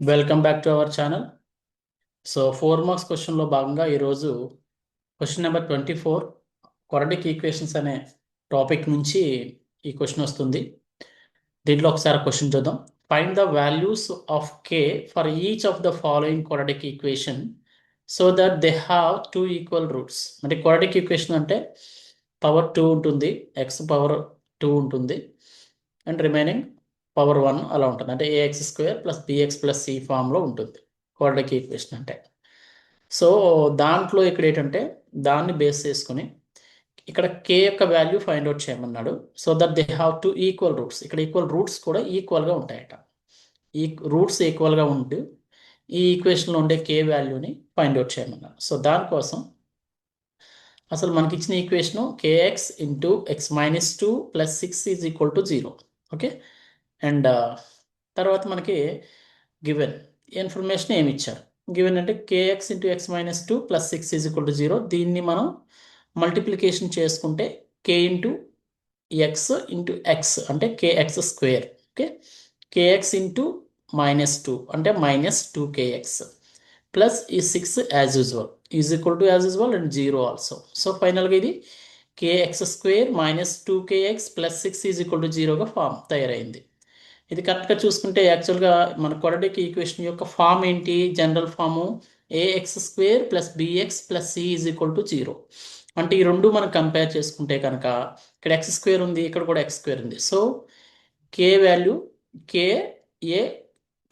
Welcome back to our channel so four marks క్వశ్చన్లో భాగంగా ఈరోజు question number twenty four quadratic equations అనే topic నుంచి ఈ క్వశ్చన్ వస్తుంది. దీంట్లో ఒకసారి క్వశ్చన్ చూద్దాం. Find the values of k for each of the following quadratic equation so that they have two equal roots అంటే క్వాడ్రాటిక్ ఈక్వేషన్ అంటే పవర్ టూ ఉంటుంది ఎక్స్ పవర్ టూ ఉంటుంది అండ్ రిమైనింగ్ పవర్ వన్ అలా ఉంటుంది. అంటే ax square plus bx plus c ఫామ్లో ఉంటుంది. Quadratic equation అంటే. సో దాంట్లో ఇక్కడ ఏంటంటే దాన్ని బేస్ చేసుకుని ఇక్కడ కే యొక్క వాల్యూ ఫైండ్ అవుట్ చేయమన్నాడు. So that they have two equal roots. ఇక్కడ ఈక్వల్ రూట్స్ కూడా ఈక్వల్గా ఉంటాయట. ఈ రూట్స్ ఈక్వల్గా ఉంటూ ఈ ఈక్వేషన్లో ఉండే కే వాల్యూని ఫైండ్ అవుట్ చేయమన్నాడు. సో దానికోసం అసలు మనకి ఇచ్చిన equation kx into x minus two plus six is equal to zero. Okay? And తర్వాత మనకి గివెన్. ఇన్ఫర్మేషన్ ఏమి ఇచ్చారు గివెన్ అంటే kx into x minus two plus six is equal to zero దీన్ని మనం మల్టిప్లికేషన్ చేసుకుంటే k into x into x అంటే kx square okay? Kx into minus two అంటే మైనస్ టూ కేఎక్స్ ప్లస్ ఈ six as usual is equal to as usual and zero also so ఫైనల్గా ఇది kx square minus two kx plus six is equal to జీరోగా form తయారైంది. ఇది కరెక్ట్గా చూసుకుంటే యాక్చువల్గా మన కొరటిక్ ఈక్వేషన్ యొక్క ఫామ్ ఏంటి? General form ax square plus bx plus c is equal to zero. అంటే ఈ రెండు మనం కంపేర్ చేసుకుంటే కనుక ఇక్కడ ఎక్స్ స్క్వేర్ ఉంది ఇక్కడ కూడా ఎక్స్ స్క్వేర్ ఉంది. So k value k a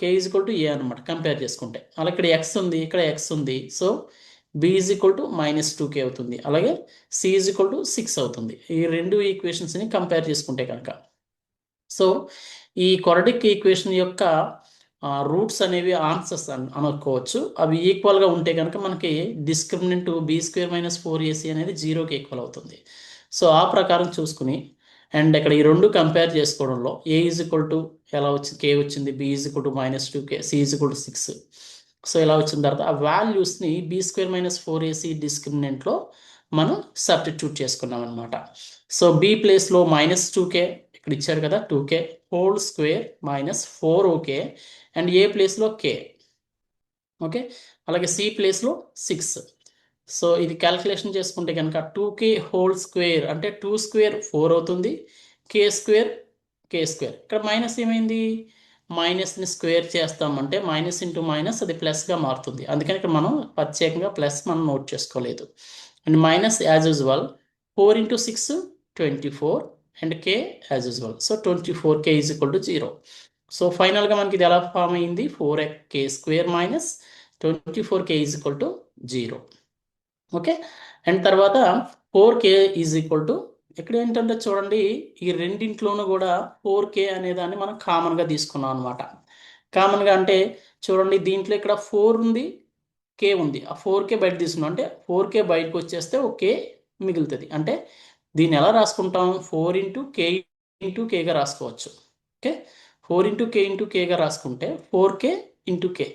k is equal to a అనమాట కంపేర్ చేసుకుంటే. అలా ఇక్కడ ఎక్స్ ఉంది ఇక్కడ ఎక్స్ ఉంది. So b is equal to minus two k అవుతుంది. అలాగే c is equal to six అవుతుంది. ఈ రెండు ఈక్వేషన్స్ని కంపేర్ చేసుకుంటే కనుక. సో ఈ కొరడిక్ ఈక్వేషన్ యొక్క రూట్స్ అనేవి ఆన్సర్స్ అని అనుకోవచ్చు అవి ఈక్వల్గా ఉంటే కనుక మనకి discriminant b square minus four ac అనేది జీరోకి ఈక్వల్ అవుతుంది. సో ఆ ప్రకారం చూసుకుని అండ్ ఇక్కడ ఈ రెండు కంపేర్ చేసుకోవడంలో ఏ ఈజ్ ఈక్వల్ టు ఎలా వచ్చింది కే వచ్చింది? B is equal to minus two k c is equal to six so ఇలా వచ్చిన తర్వాత ఆ వాల్యూస్ని b square minus four ac డిస్క్రిమినెంట్లో మనం సబ్స్టిట్యూట్ చేసుకున్నాం అనమాట సో బీ ప్లేస్లో మైనస్ టూ కే ఇక్కడ ఇచ్చారు కదా two k whole square minus four okay and a ప్లేస్లో కే ఓకే అలాగే సి ప్లేస్లో సిక్స్ సో ఇది క్యాల్కులేషన్ చేసుకుంటే కనుక టూ కే హోల్ స్క్వేర్ అంటే టూ స్క్వేర్ ఫోర్ అవుతుంది. కే స్క్వేర్ కే స్క్వేర్ ఇక్కడ మైనస్ ఏమైంది? మైనస్ని స్క్వేర్ చేస్తామంటే మైనస్ ఇంటూ మైనస్ అది ప్లస్గా మారుతుంది. అందుకని ఇక్కడ మనం ప్రత్యేకంగా ప్లస్ మనం నోట్ చేసుకోలేదు. And minus as usual four into six twenty four and k as usual so twenty four k is equal to zero so ఫైనల్గా మనకి ఇది ఎలా ఫామ్ అయింది? Four k square minus twenty four k is equal to zero okay and తర్వాత four k is equal to ఇక్కడ ఏంటంటే చూడండి ఈ రెండింట్లోనూ కూడా ఫోర్ కే అనేదాన్ని మనం కామన్గా తీసుకున్నాం అనమాట కామన్గా అంటే చూడండి దీంట్లో ఇక్కడ ఫోర్ ఉంది కే ఉంది. ఆ ఫోర్ కే బయట తీసుకున్నాం. అంటే ఫోర్ కే బయటకు వచ్చేస్తే ఒక కే మిగులుతుంది. అంటే దీన్ని ఎలా రాసుకుంటాం? ఫోర్ ఇంటూ కే ఇంటూ కేగా రాసుకోవచ్చు. Okay? Four into k into కేగా రాసుకుంటే four k into k.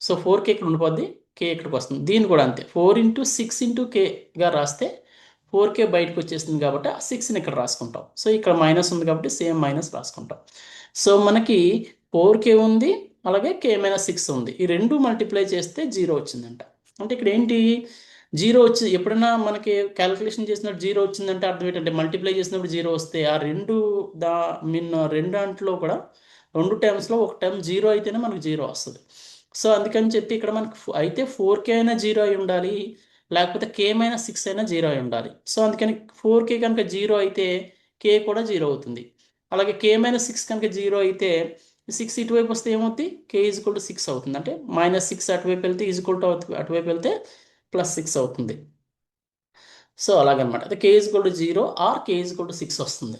So four k ఇక్కడ ఉండిపోద్ది కే ఇక్కడికి వస్తుంది. దీన్ని కూడా అంతే. ఫోర్ ఇంటూ సిక్స్ ఇంటూ కేగా రాస్తే ఫోర్ కే బయటకు వచ్చేస్తుంది కాబట్టి ఆ సిక్స్ని ఇక్కడ రాసుకుంటాం. సో ఇక్కడ మైనస్ ఉంది కాబట్టి సేమ్ మైనస్ రాసుకుంటాం. సో మనకి ఫోర్ కే ఉంది అలాగే కే మైనస్ సిక్స్ ఉంది. ఈ రెండు మల్టిప్లై చేస్తే జీరో వచ్చిందంట. అంటే ఇక్కడ ఏంటి? జీరో వచ్చి ఎప్పుడైనా మనకి క్యాలిక్యులేషన్ చేసినప్పుడు జీరో వచ్చిందంటే అర్థం ఏంటంటే మల్టిప్లై చేసినప్పుడు జీరో వస్తే ఆ రెండు దా మీన్ రెండు దాంట్లో కూడా రెండు టైమ్స్లో ఒక టైం జీరో అయితేనే మనకు జీరో వస్తుంది. సో అందుకని చెప్పి ఇక్కడ మనకి అయితే ఫోర్ కే అయినా జీరో అయి ఉండాలి లేకపోతే కే సిక్స్ అయినా జీరో అయి ఉండాలి. సో అందుకని ఫోర్ కే కనుక జీరో అయితే కే కూడా జీరో అవుతుంది. అలాగే కే మైనస్ సిక్స్ కనుక జీరో అయితే సిక్స్ ఇటువైపు వస్తే ఏమవుతుంది కే ఈజ్వల్ టు సిక్స్ అవుతుంది. అంటే మైనస్ సిక్స్ అటువైపు వెళ్తే ఈజ్వల్ టు అటువైపు వెళ్తే ప్లస్ సిక్స్ అవుతుంది. సో అలాగనమాట. అయితే k gold zero or k's gold six వస్తుంది.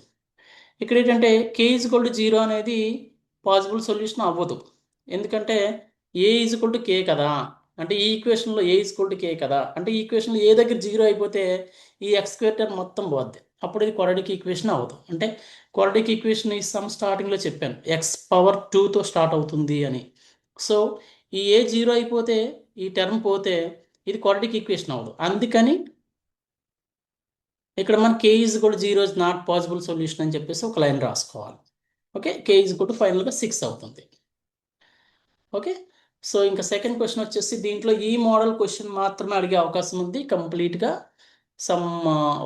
ఇక్కడ ఏంటంటే కే గోల్డ్ జీరో అనేది పాసిబుల్ సొల్యూషన్ అవ్వదు. ఎందుకంటే ఏ ఈజ్ గోల్డ్ కే కదా. అంటే ఈ ఈక్వేషన్లో ఏ ఈజ్ గోల్డ్ కే కదా. అంటే ఈ ఈక్వేషన్లో ఏ దగ్గర జీరో అయిపోతే ఈ ఎక్స్క్వేర్ టర్మ్ మొత్తం పోద్ది. అప్పుడు ఇది క్వాడ్రాటిక్ ఈక్వేషన్ అవ్వదు. అంటే క్వాడ్రాటిక్ ఈక్వేషన్ ఈ సమ్ స్టార్టింగ్లో చెప్పాను. ఎక్స్ పవర్ టూతో స్టార్ట్ అవుతుంది అని. సో ఈ ఏ జీరో అయిపోతే ఈ టర్మ్ పోతే ఇది క్వాడ్రాటిక్ ఈక్వేషన్ అవ్వదు అందుకని ఇక్కడ మన కే ఈజ్ కూడా zero is not possible solution అని చెప్పేసి ఒక లైన్ రాసుకోవాలి. ఓకే కే ఈజ్ కూడా ఫైనల్గా సిక్స్ అవుతుంది. ఓకే సో ఇంకా సెకండ్ క్వశ్చన్ వచ్చేసి దీంట్లో ఈ మోడల్ క్వశ్చన్ మాత్రమే అడిగే అవకాశం ఉంది. కంప్లీట్గా సమ్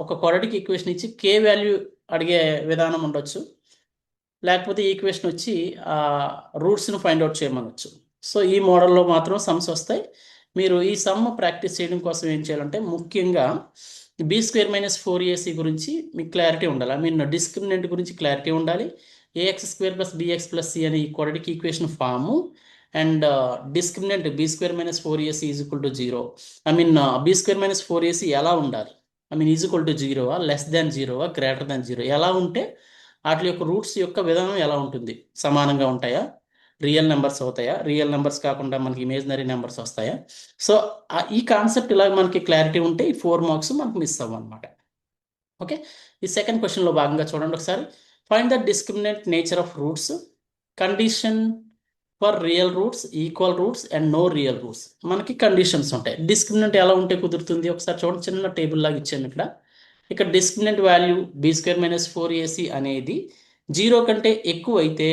ఒక క్వాడ్రాటిక్ ఈక్వేషన్ ఇచ్చి కే వాల్యూ అడిగే విధానం ఉండొచ్చు. లేకపోతే ఈక్వేషన్ వచ్చి రూట్స్ని ఫైండ్ అవుట్ చేయమనొచ్చు. సో ఈ మోడల్లో మాత్రం సమ్స్ వస్తాయి. మీరు ఈ సమ్ ప్రాక్టీస్ చేయడం కోసం ఏం చేయాలంటే ముఖ్యంగా B square minus four AC గురించి మీకు క్లారిటీ ఉండాలి? ఐ మీన్ డిస్క్రిమినెంట్ గురించి క్లారిటీ ఉండాలి. Ax square plus bx plus c అనే ఈ equation form and discriminant b square minus four ac is equal to zero I mean b square minus four ac ఎలా ఉండాలి? I mean is equal to జీరోవా less than జీరోవా greater than zero ఎలా ఉంటే వాటి యొక్క roots యొక్క విధానం ఎలా ఉంటుంది? సమానంగా ఉంటాయా? రియల్ నెంబర్స్ అవుతాయా? రియల్ నెంబర్స్ కాకుండా మనకి ఇమేజినరీ నెంబర్స్ వస్తాయా? సో ఈ కాన్సెప్ట్ ఇలా మనకి క్లారిటీ ఉంటే ఈ ఫోర్ మార్క్స్ మనకు మిస్ అవ్వం అనమాట ఓకే? ఈ సెకండ్ క్వశ్చన్లో భాగంగా చూడండి ఒకసారి. Find the discriminant nature of roots condition for real roots equal roots and no real roots మనకి కండిషన్స్ ఉంటాయి. డిస్క్రిమినెంట్ ఎలా ఉంటే కుదురుతుంది? ఒకసారి చూడండి. చిన్న టేబుల్ లాగా ఇచ్చాను ఇక్కడ. ఇక్కడ discriminant value b square minus four ac అనేది జీరో కంటే ఎక్కువ అయితే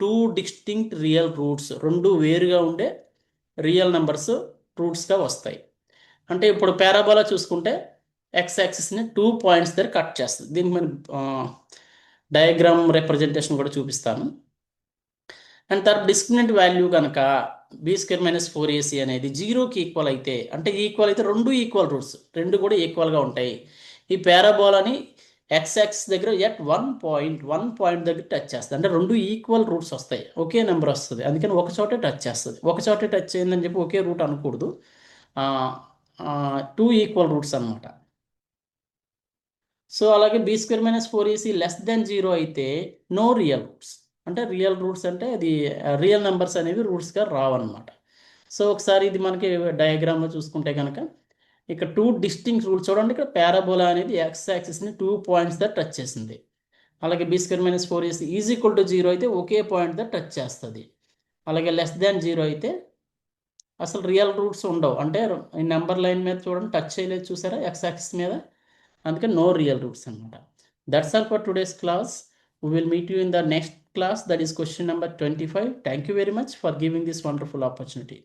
టూ డిస్టింక్ట్ రియల్ రూట్స్ రెండు వేరుగా ఉండే రియల్ నెంబర్స్ రూట్స్గా వస్తాయి. అంటే ఇప్పుడు పారాబోలా చూసుకుంటే ఎక్స్ యాక్సిస్ని టూ పాయింట్స్ దగ్గర కట్ చేస్తుంది. దీనికి మనం డయాగ్రామ్ రిప్రజెంటేషన్ కూడా చూపిస్తాను. అండ్ తర్వాత డిస్క్రిమినెంట్ వాల్యూ కనుక b square minus four ac అనేది జీరోకి ఈక్వల్ అయితే అంటే ఈక్వల్ అయితే రెండు ఈక్వల్ రూట్స్ రెండు కూడా ఈక్వల్గా ఉంటాయి. ఈ పారాబోలాని ఎక్స్ఎక్స్ దగ్గర at one point one point దగ్గర టచ్ చేస్తుంది. అంటే రెండు ఈక్వల్ రూట్స్ వస్తాయి. ఒకే నెంబర్ వస్తుంది. అందుకని ఒక చోటే టచ్ చేస్తుంది. ఒక చోటే టచ్ అయిందని చెప్పి ఒకే రూట్ అనకూడదు. టూ ఈక్వల్ రూట్స్ అనమాట సో అలాగే b square minus four ac less than zero అయితే నో రియల్ రూట్స్ అంటే రియల్ రూట్స్ అంటే అది రియల్ నెంబర్స్ అనేవి రూట్స్గా రావన్నమాట. సో ఒకసారి ఇది మనకి డయాగ్రామ్లో చూసుకుంటే కనుక ఇక్కడ టూ డిస్టింగ్ రూల్స్ చూడండి. ఇక్కడ పారాబోలా అనేది ఎక్స్ యాక్సిస్ని టూ పాయింట్స్ ద టచ్ చేసింది. అలాగే b square minus four ac is equal to zero అయితే ఒకే పాయింట్ దా టచ్ చేస్తుంది. అలాగే లెస్ దాన్ జీరో అయితే అసలు రియల్ రూట్స్ ఉండవు. అంటే ఈ నెంబర్ లైన్ మీద చూడండి టచ్ చేయలేదు చూసారా? ఎక్స్ యాక్సిస్ మీద. అందుకే నో రియల్ రూట్స్ అనమాట that's all for today's class we will meet you in the next class. That is question number 25 thank you very much for giving this wonderful opportunity.